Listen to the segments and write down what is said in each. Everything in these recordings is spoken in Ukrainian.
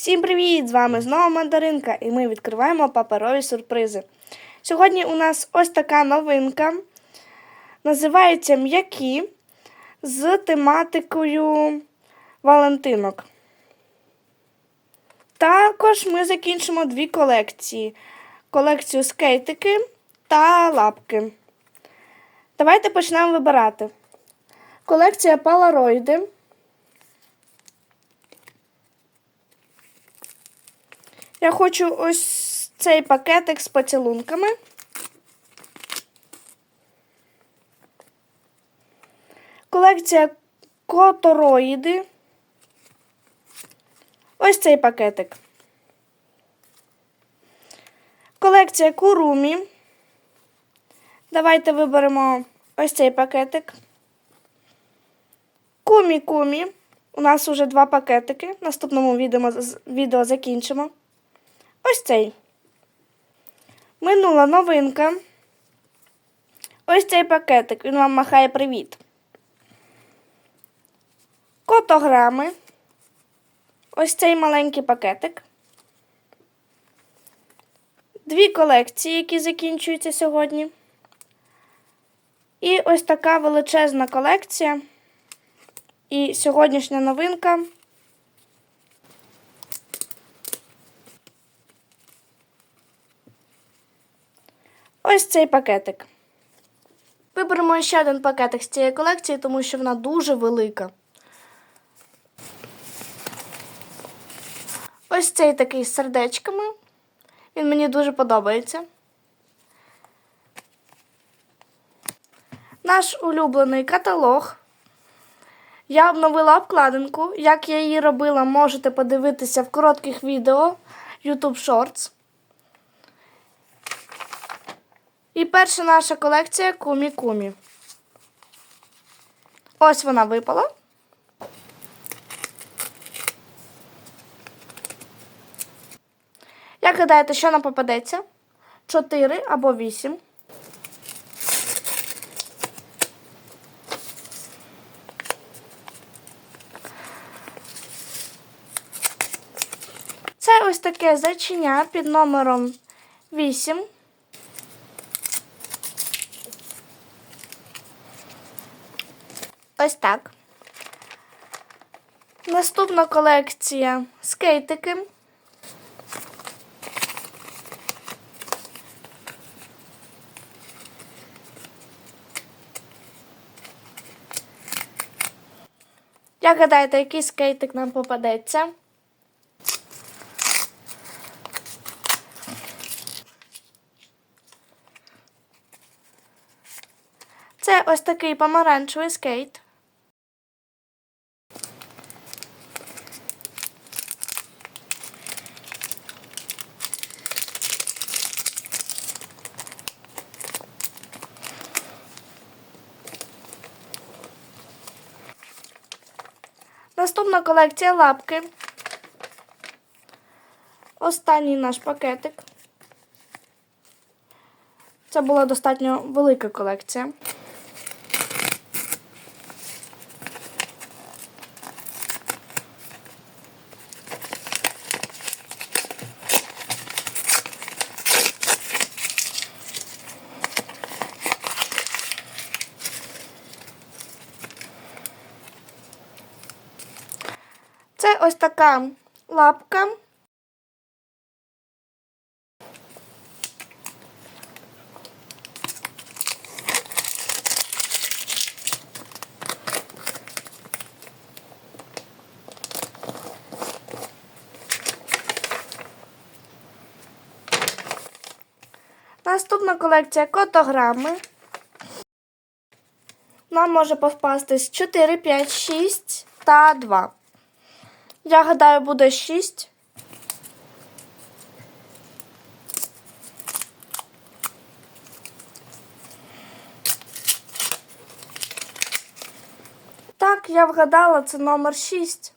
Всім привіт! З вами знову мандаринка, і ми відкриваємо паперові сюрпризи. Сьогодні у нас ось така новинка. Називається М'які з тематикою Валентинок. Також ми закінчимо дві колекції: колекцію скейтики та лапки. Давайте почнемо вибирати. Колекція Polaroid. Я хочу ось цей пакетик з поцілунками. Колекція котороїди. Ось цей пакетик. Колекція курумі. Давайте виберемо ось цей пакетик. Кумі-кумі. У нас вже два пакетики. В наступному відео, відео закінчимо. Ось цей. Минула новинка. Ось цей пакетик. Він вам махає привіт. Котограми. Ось цей маленький пакетик. Дві колекції, які закінчуються сьогодні. І ось така величезна колекція. І сьогоднішня новинка. Ось цей пакетик. Виберемо ще один пакетик з цієї колекції, тому що вона дуже велика. Ось цей такий з сердечками. Він мені дуже подобається. Наш улюблений каталог. Я обновила обкладинку. Як я її робила, можете подивитися в коротких відео YouTube Shorts. І перша наша колекція Кумі-Кумі. Ось вона випала. Як гадаєте, що нам попадеться? 4 або 8. Це ось таке зайчиня під номером 8. Ось так. Наступна колекція скейтики. Як гадаєте, який скейтик нам попадеться? Це ось такий помаранчевий скейт. Наступна колекція лапки. Останній наш пакетик. Це була достатньо велика колекція. Це ось така лапка. Наступна колекція котограми. Нам може попастись 4, 5, 6 та 2. Я гадаю, буде 6. Так, я вгадала, це номер 6.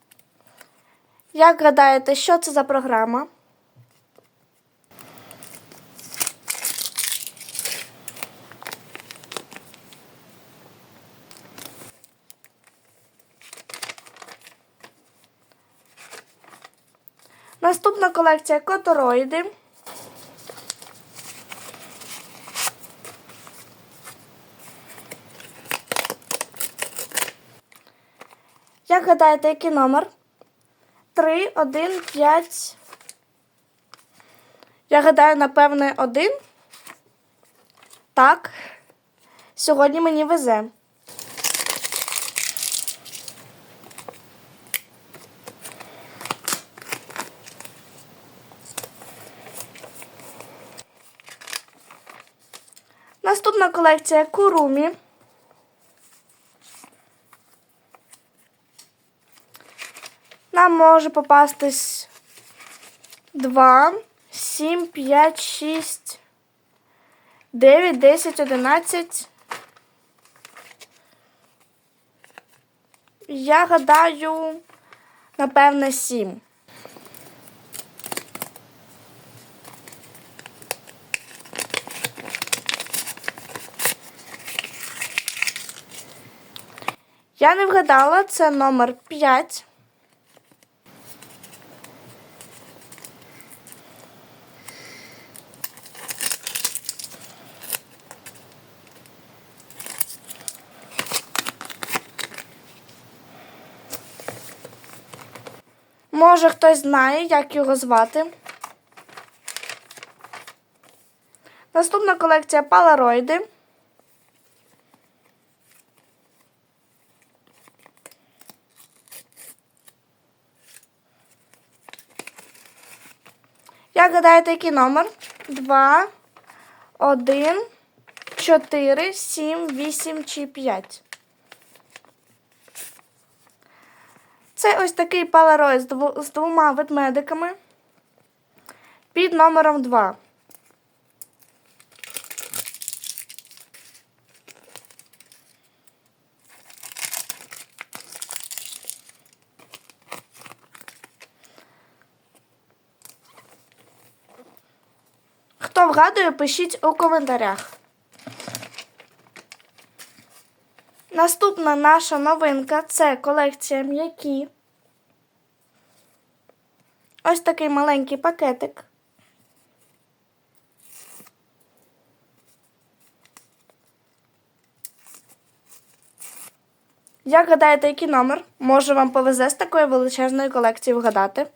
Як гадаєте, що це за програма? Наступна колекція котороїди. Як гадаєте, який номер? 3, 1, 5. Я гадаю, напевне, один. Так. Сьогодні мені везе. Наступна колекція курумі. Нам може попастись 2, 7, 5, 6, 9, 10, 11. Я гадаю, напевне, 7. Я не вгадала, це номер 5. Може, хтось знає, як його звати. Наступна колекція палароїди. Як гадаєте, який номер? 2, 1, 4, 7, 8 чи 5. Це ось такий палерой з двома ведмедиками під номером 2. Вгадує, пишіть у коментарях. Наступна наша новинка це колекція м'які. Ось такий маленький пакетик. Як гадаєте, який номер? Може вам повезе з такої величезної колекції вгадати?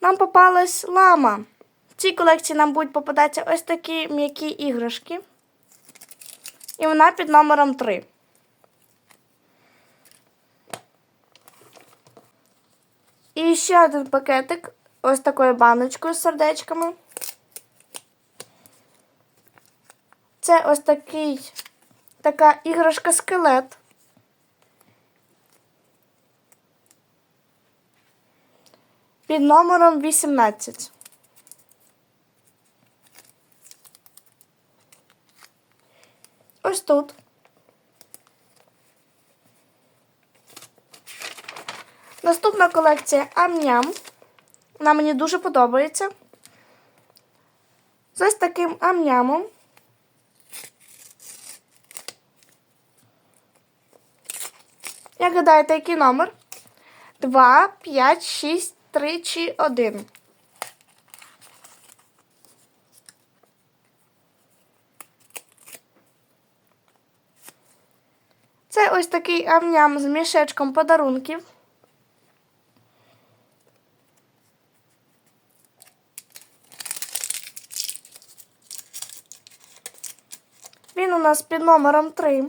Нам попалась лама. В цій колекції нам будуть попадатися ось такі м'які іграшки. І вона під номером 3. І ще один пакетик ось такою баночкою з сердечками. Це ось такий, така іграшка Під номером 18. Ось тут. Наступна колекція Амням. Вона мені дуже подобається. З ось таким амнямом. Як гадаєте, який номер? 2, 5, 6, 3 чи 1. Це ось такий амням з мішечком подарунків. Він у нас під номером 3.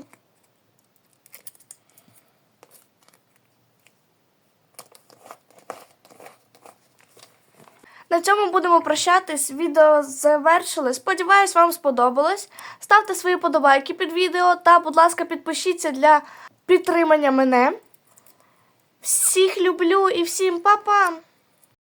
На цьому будемо прощатись. Відео завершили. Сподіваюсь, вам сподобалось. Ставте свої подобайки під відео та, будь ласка, підпишіться для підтримання мене. Всіх люблю і всім па-па!